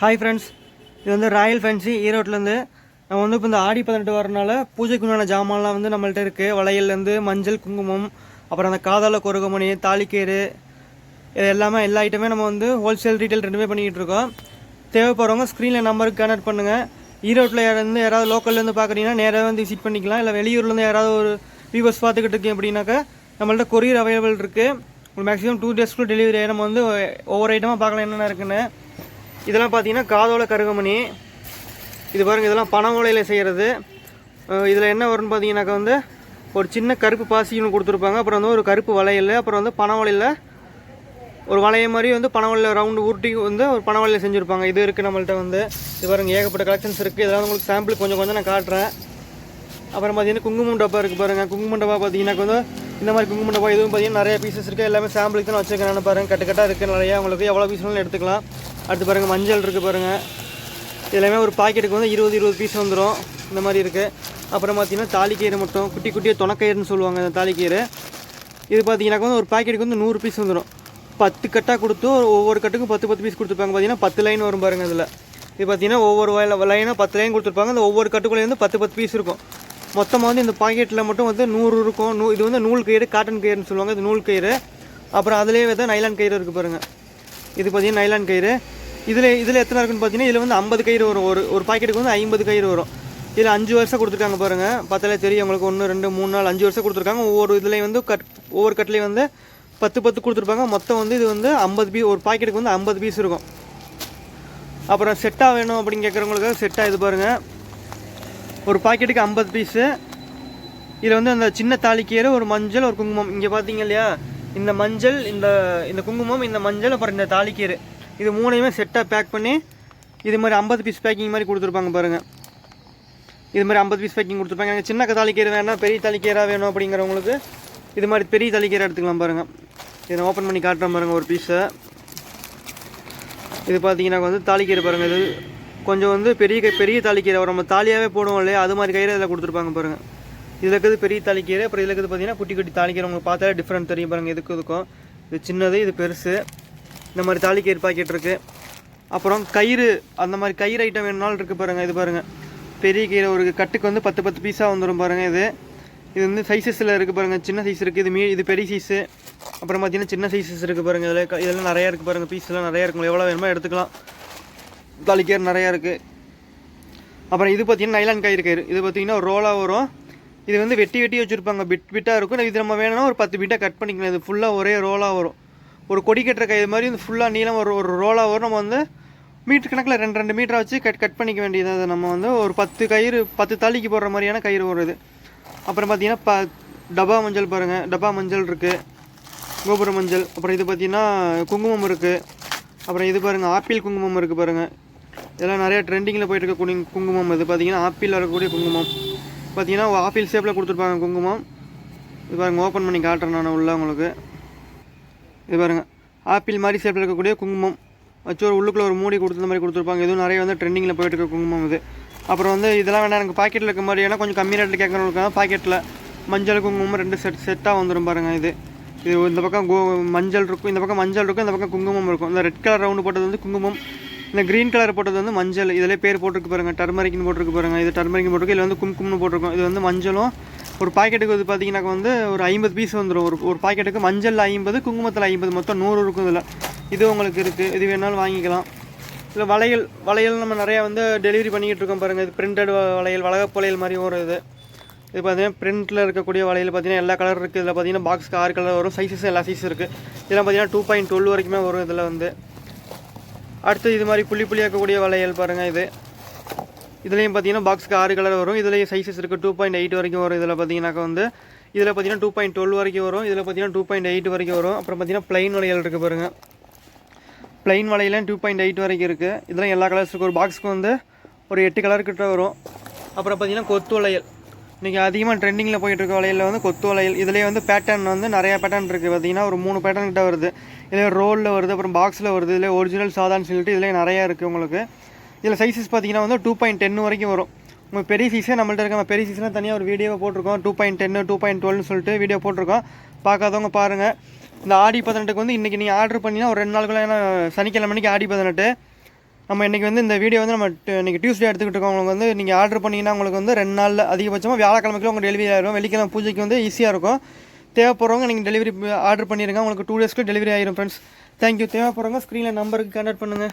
Hi friends இது வந்து Royal fancy ஈரோட்லேருந்து நம்ம வந்து இப்போ இந்த ஆடி பதினெட்டு வரனால பூஜைக்கு உண்டான ஜாமான்லாம் வந்து நம்மள்ட்ட இருக்குது வளையல்லேருந்து மஞ்சள் குங்குமம் அப்புறம் அந்த காதால கொருகமணி தாலிக்கேறு இது எல்லாமே எல்லா ஐட்டமே நம்ம வந்து ஹோல்சேல் ரீட்டைல் ரெண்டுமே பண்ணிக்கிட்டு இருக்கோம். தேவைப்படுறவங்க ஸ்க்ரீனில் நம்பருக்கு கனெக்ட் பண்ணுங்கள் ஈரோட்டில் யாராவது யாராவது லோக்கல்லேருந்து பார்க்குறீங்கன்னா நேராக வந்து விசிட் பண்ணிக்கலாம். இல்லை வெளியூர்லேருந்து யாராவது ஒரு வியூவர்ஸ் பார்த்துக்கிட்டு இருக்கீங்க அப்படின்னாக்கா நம்மள்ட்ட கொரியர் அவைலபிள் இருக்குது மேக்ஸிமம் டூ டேஸ்க்குள்ளே டெலிவரி ஆகி நம்ம வந்து ஒவ்வொரு ஐட்டமாக பார்க்கலாம் என்னென்ன இருக்குன்னு. இதெல்லாம் பார்த்தீங்கன்னா காதோல கருகமணி. இது பாருங்க இதெல்லாம் பனை ஓலையில் செய்கிறது இதில் என்ன வரும்னு பார்த்தீங்கன்னாக்கா வந்து ஒரு சின்ன கருப்பு பாசி ஒன்று கொடுத்துருப்பாங்க. அப்புறம் வந்து ஒரு கருப்பு வளையல் அப்புறம் வந்து பனை ஓலையில் ஒரு வளைய மாதிரி வந்து பனவலையில் ரவுண்டு உருட்டி வந்து ஒரு பனவலையில் செஞ்சுருப்பாங்க. இது இருக்குது நம்மள்ட்ட வந்து. இது பாருங்கள் ஏகப்பட்ட கலெக்ஷன்ஸ் இருக்குது இதெல்லாம் உங்களுக்கு சாம்பிள் கொஞ்சம் கொஞ்சம் நான் காட்டுறேன். அப்புறம் பார்த்தீங்கன்னா குங்குமம் டப்பா இருக்குது பாருங்கள் குங்குமம் டப்பா பார்த்தீங்கன்னா வந்து இந்த மாதிரி குங்குமம் டப்பா இதுவும் பார்த்தீங்கன்னா நிறைய பீசஸ் இருக்குது எல்லாமே சாம்பிளுக்கு தான் வச்சுருக்கேன் பாருங்கள் கட்டுக்கட்டாக இருக்குது நிறையா. உங்களுக்கு எவ்வளோ பீஸ் எடுத்துக்கலாம். அடுத்து பாருங்கள் மஞ்சள் இருக்குது பாருங்கள் எல்லாமே ஒரு பாக்கெட்டுக்கு வந்து இருபது இருபது பீஸ் வந்துடும் இந்த மாதிரி இருக்குது அப்புறம் பார்த்தீங்கன்னா தாலிக்கீரை மட்டும். குட்டி குட்டியாக துணக்கயிறுன்னு சொல்லுவாங்க இந்த தாலிக்கீரை இது பார்த்தீங்கன்னாக்கா வந்து ஒரு பாக்கெட்டுக்கு வந்து நூறு பீஸ் வந்துடும் பத்து கட்டாக கொடுத்து ஒவ்வொரு கட்டுக்கும் பத்து பத்து பீஸ் கொடுத்துருப்பாங்க. பார்த்தீங்கன்னா பத்து லைன் வரும் பாருங்கள் இதில். இது பார்த்தீங்கன்னா ஒவ்வொரு லைனாக பத்து லைன் கொடுத்துருப்பாங்க. அந்த ஒவ்வொரு கட்டுக்குள்ளே வந்து பத்து பத்து பீஸ் இருக்கும். மொத்தமாக வந்து இந்த பாக்கெட்டில் மட்டும் வந்து நூறு இருக்கும். நூ இது வந்து நூல் கயிறு காட்டன் கயிறுன்னு சொல்லுவாங்க. இது நூல் கயிறு. அப்புறம் அதுலேயே வந்து நைலான் கயிறு இருக்குது பாருங்கள் இது பார்த்தீங்கன்னா நைலான் கயிறு. இதில் இதில் எத்தனை இருக்குன்னு பார்த்தீங்கன்னா இதில் வந்து ஐம்பது கயிறு வரும். ஒரு ஒரு பாக்கெட்டுக்கு வந்து ஐம்பது கயிறு வரும். இதில் அஞ்சு வருஷம் கொடுத்துருக்காங்க பாருங்கள் பார்த்தாலே தெரியும் உங்களுக்கு. ஒன்று ரெண்டு மூணு நாள் அஞ்சு வருஷம் கொடுத்துருக்காங்க. ஒவ்வொரு இதுலேயும் வந்து கட் ஒவ்வொரு கட்லேயும் வந்து பத்து பத்து கொடுத்துருப்பாங்க. மொத்தம் வந்து இது வந்து ஐம்பது பீ ஒரு பாக்கெட்டுக்கு வந்து ஐம்பது பீஸ் இருக்கும். அப்புறம் செட்டாக வேணும் அப்படின்னு கேட்குறவங்களுக்கு செட்டாக இது பாருங்கள் ஒரு பாக்கெட்டுக்கு ஐம்பது பீஸு. இதில் வந்து அந்த சின்ன தாலிக்கீரை ஒரு மஞ்சள் ஒரு குங்குமம். இங்கே பார்த்தீங்க இல்லையா? இந்த மஞ்சள் இந்த இந்த குங்குமம் இந்த மஞ்சள் அப்புறம் இந்த தாலிக்கீரை. இது மூணையுமே செட்டாக பேக் பண்ணி இது மாதிரி ஐம்பது பீஸ் பேக்கிங் மாதிரி கொடுத்துருப்பாங்க பாருங்கள் இது மாதிரி ஐம்பது பீஸ் பேக்கிங் கொடுத்துருப்பாங்க. எனக்கு சின்ன தாலிக்கீரை வேணாம் பெரிய தாலிக்கீரை வேணும் அப்படிங்கிறவங்களுக்கு இது மாதிரி பெரிய தாலிக்கீரை எடுத்துக்கலாம் பாருங்கள் இதை ஓப்பன் பண்ணி காட்டுறேன் பாருங்கள் ஒரு பீஸை இது பார்த்தீங்கன்னா வந்து தாலிக்கீரை பாருங்கள் இது. கொஞ்சம் வந்து பெரிய கை- பெரிய தாலிக்கீரை நம்ம தாலியாகவே போடுவோம் இல்லையா? அது மாதிரி கயிறு இதில் கொடுத்துருப்பாங்க பாருங்கள் இதில் இருக்கிறது பெரிய தாலிக்கீரை அப்புறம் இதில் இருக்கிறது பார்த்தீங்கன்னா குட்டி குட்டி தாலிக்கீரை உங்களுக்கு பார்த்தாலே டிஃப்ரெண்ட் தெரியும் பாருங்கள் இதுக்கு இதுக்கும். இது சின்னது இது பெருசு. இந்த மாதிரி தாலிக்கீரை பாக்கெட் இருக்குது அப்புறம் கயிறு அந்த மாதிரி கயிறு ஐட்டம் வேணுனாலும் இருக்குது பாருங்கள் இது பாருங்கள் பெரிய கீரை ஒரு கட்டுக்கு வந்து பத்து பத்து பீஸாக வந்துடும் பாருங்கள் இது. இது வந்து சைஸஸில் இருக்குது பாருங்கள் சின்ன சைஸ் இருக்குது இது மீ இது பெரிய சைஸு அப்புறம் பார்த்தீங்கன்னா சின்ன சைஸஸ் இருக்குது பாருங்கள் இதில். க- இதெல்லாம் நிறையா இருக்குது பாருங்கள் பீஸ்லாம் நிறையா இருக்கும். எவ்வளோ வேணுமோ எடுத்துக்கலாம். தாலிக்கீரை நிறையா இருக்குது அப்புறம் இது பார்த்தீங்கன்னா நைலான் கயிறு கயிறு. இது பார்த்தீங்கன்னா ஒரு ரோலாக வரும். இது வந்து வெட்டி வெட்டி வச்சுருப்பாங்க. பிட் பிட்டாக இருக்கும். இது நம்ம வேணும்னா ஒரு பத்து பிட்டாக கட் பண்ணிக்கலாம். இது ஃபுல்லாக ஒரே ரோலாக வரும். ஒரு கொடி கட்டுற கயிறு மாதிரி வந்து ஃபுல்லாக நீளம் ஒரு ஒரு ரோலாக வரும். நம்ம வந்து மீட்டர் கணக்கில் ரெண்டு ரெண்டு மீட்டரை வச்சு கட் கட் பண்ணிக்க வேண்டியது. அது நம்ம வந்து ஒரு பத்து கயிறு பத்து தாலிக்கு போடுற மாதிரியான கயிறு வருது அப்புறம் பார்த்தீங்கன்னா ப டப்பா மஞ்சள் பாருங்கள் டப்பா மஞ்சள் இருக்குது கோபுர மஞ்சள். அப்புறம் இது பார்த்தீங்கன்னா குங்குமம் இருக்குது அப்புறம் இது பாருங்கள் ஆப்பிள் குங்குமம் இருக்குது பாருங்கள் இதெல்லாம் நிறைய ட்ரெண்டிங்கில் போயிட்டு இருக்க குங்குமம் இது. பார்த்தீங்கன்னா ஆப்பிள் இருக்கக்கூடிய குங்குமம். பார்த்தீங்கன்னா ஆப்பிள் ஷேப்பில் கொடுத்துருப்பாங்க குங்குமம். இது பாருங்கள் ஓப்பன் பண்ணி காட்டுறேன் நான் உள்ள உங்களுக்கு. இது பாருங்கள் ஆப்பிள் மாதிரி ஷேப்பில் இருக்கக்கூடிய குங்குமம். வச்சு ஒரு உள்ளுக்குள்ள ஒரு மூடி கொடுத்த மாதிரி கொடுத்துருப்பாங்க. இதுவும் நிறைய வந்து ட்ரெண்டிங்கில் போயிட்டு இருக்க குங்குமம் இது. அப்புறம் வந்து இதெல்லாம் வேணால் எனக்கு பாக்கெட்டில் இருக்க மாதிரி ஏன்னா கொஞ்சம் கம்மி ரேட்டில் கேட்குறவங்களுக்கு பாக்கெட்டில் மஞ்சள் குங்குமம் ரெண்டு செட் செட்டாக வந்துடும் பாருங்கள் இது. இது இந்த பக்கம் கோ மஞ்சள் இருக்கும் இந்த பக்கம் மஞ்சள் இருக்கும் இந்த பக்கம் குங்குமம் இருக்கும். இந்த ரெட் கலர் ரவுண்டு போட்டது வந்து குங்குமம் இந்த க்ரீன் கலர் போட்டது வந்து மஞ்சள். இதிலே பேர் போட்டிருக்கு பாருங்கள் டர்மரிக்னு போட்டிருக்கு பாருங்கள் இது டர்மரிக்னு போட்டிருக்கு. இதில் வந்து குங்குமம்னு போட்டிருக்கும். இது வந்து மஞ்சளும் ஒரு பாக்கெட்டுக்கு வந்து பார்த்தீங்கன்னாக்கா வந்து ஒரு ஐம்பது பீஸ் வந்துடும் ஒரு ஒரு பாக்கெட்டுக்கு மஞ்சள் ஐம்பது குங்குமத்தில் ஐம்பது மொத்தம் நூறு இருக்கும் இதில். இது உங்களுக்கு இருக்குது இது வேணாலும் வாங்கிக்கலாம். இல்லை வளையல் வளையல் நம்ம நிறையா வந்து டெலிவரி பண்ணிக்கிட்டு இருக்கோம் பாருங்கள் இது பிரிண்டட் வளையல் வளகப்பு வளையல் மாதிரி ஒரு இது. இது பார்த்தீங்கன்னா பிரிண்டில் இருக்கக்கூடிய வளையல் பார்த்தீங்கன்னா எல்லா கலர் இருக்குது இதில் பார்த்தீங்கன்னா பாக்ஸ்க்கு ஆறு கலர் வரும். சைஸஸ் எல்லா சைஸ் இருக்குது இதெல்லாம் பார்த்தீங்கன்னா டூ பாயிண்ட் டுவெல் வரைக்குமே வரும் இதில் வந்து. அடுத்து இது மாதிரி புள்ளி புள்ளியாக இருக்கக்கூடிய வளையல் பாருங்கள் இது. இதுலேயும் பார்த்தீங்கன்னா பாக்ஸ்க்கு ஆறு கலர் வரும். இதுலேயும் சைஸஸ் இருக்குது டூ பாயிண்ட் எயிட் வரைக்கும் வரும். இதில் பார்த்தீங்கன்னாக்கா வந்து. இதில் பார்த்தீங்கன்னா டூ பாயிண்ட் டுவெல் வரைக்கும் வரும். இதில் பார்த்தீங்கன்னா டூ பாயிண்ட் எயிட் வரைக்கும் வரும். அப்புறம் பார்த்தீங்கன்னா ப்ளைன் வளையல் இருக்குது பாருங்கள் ப்ளைன் வளையலாம் டூ பாயிண்ட் எயிட் வரைக்கும் இருக்குது இதெல்லாம் எல்லா கலர்ஸ் இருக்குது ஒரு பாக்ஸுக்கு வந்து ஒரு எட்டு கலர் கிட்ட வரும். அப்புறம் பார்த்தீங்கன்னா கொத்து வளையல். இன்றைக்கி அதிகமாக ட்ரெண்டிங்கில் போயிட்டு இருக்க வளையலில் வந்து கொத்து வளையல். இதுலேயே வந்து பேட்டர்ன் வந்து நிறையா பேட்டர்ன் இருக்குது பார்த்தீங்கன்னா ஒரு மூணு பேட்டர்ன் கிட்ட வருது. இதில் ரோலில் வருது. அப்புறம் பாக்ஸில் வருது. இதில் ஒரிஜினல் சாதான்னு சொல்லிட்டு இதிலே நிறையா இருக்குது உங்களுக்கு. இதில் சைஸஸ் பார்த்தீங்கன்னா வந்து டூ பாயிண்ட் டென் வரைக்கும் வரும். உங்கள் பெரிய சைஸே நம்மள்ட்ட இருக்க பெரிய சைஸ்னால் தனியாக ஒரு வீடியோவை போட்டிருக்கோம். டூ பாயிண்ட் டென்னு டூ பாயிண்ட் டுவெல்னு சொல்லிட்டு வீடியோ போட்டிருக்கோம். பார்க்காதவங்க பாருங்கள் இந்த ஆடி பதினெட்டுக்கு வந்து இன்றைக்கி நீங்கள் ஆர்டர் பண்ணினா ஒரு ரெண்டு நாளுக்குள்ள ஏன்னா சனிக்கிழமை மணிக்கு ஆடி பதினெட்டு. நம்ம இன்றைக்கி வந்து இந்த வீடியோ வந்து நம்ம இன்றைக்கி டியூஸ்டே எடுத்துக்கிட்டு இருக்கோம் உங்களுக்கு வந்து நீங்கள் ஆர்டர் பண்ணிங்கன்னா உங்களுக்கு வந்து ரெண்டு நாளில் அதிகபட்சமாக வியாழக்கிழமைக்குள்ள உங்களுக்கு டெலிவரி ஆயிரும். வெள்ளிக்கிழமை பூஜைக்கு வந்து ஈஸியாக இருக்கும். தேவைப்படுறவங்க நீங்கள் டெலிவரி ஆர்டர் பண்ணிடுங்க உங்களுக்கு டூ டேஸ்க்கு டெலிவரி ஆயிரும் ஃப்ரெண்ட்ஸ் தேங்க்யூ தேவைப்படுறவங்க ஸ்க்ரீனில் நம்பருக்கு கான்டாக்ட் பண்ணுங்கள்